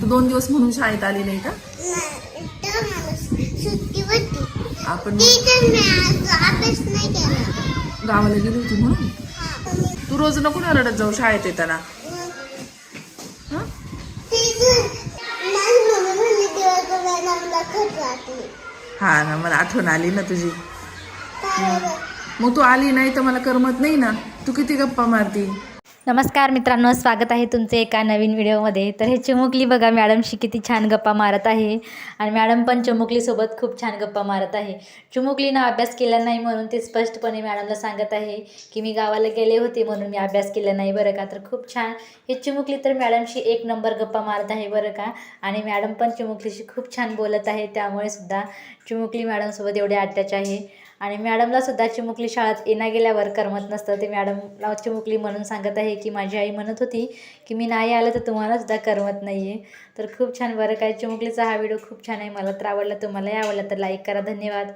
तू दोन दिवस म्हणून शाळेत आली नाही का आपण गावाला गेली होती म्हणून. तू रोज नको ना रडत जाऊ शाळेत येताना हं? ना मला आठवण आली ना तुझी? मग तू आली नाही तर मला करमत नाही ना तू किती गप्पा मारती नमस्कार मित्रांनो स्वागत आहे तुमचे एका नवीन व्हिडिओमध्ये. तर हे चिमुकली बघा मॅडमशी किती छान गप्पा मारत आहे. आणि मॅडम पण चिमुकलीसोबत खूप छान गप्पा मारत आहे. चिमुकलीनं अभ्यास केला नाही म्हणून ते स्पष्टपणे मॅडमला सांगत आहे की मी गावाला गेले होते म्हणून मी अभ्यास केला नाही बरं का. तर खूप छान. हे चिमुकली तर मॅडमशी एक नंबर गप्पा मारत आहे बरं का. आणि मॅडम पण चिमुकलीशी खूप छान बोलत आहे. त्यामुळे सुद्धा चिमुकली मॅडमसोबत एवढे अटॅच आहे. आणि मॅडमलासुद्धा चिमुकली शाळेत येण्या गेल्यावर करमत नसतं. ते मॅडमला चिमुकली म्हणून सांगत आहे की माझी आई म्हणत होती की मी नाही आलं तर तुम्हाला सुद्धा करमत नाही आहे तर खूप छान बरं काय चिमुकलीचा हा व्हिडिओ खूप छान आहे. मला तर आवडला तुम्हालाही आवडला तर लाईक करा. धन्यवाद.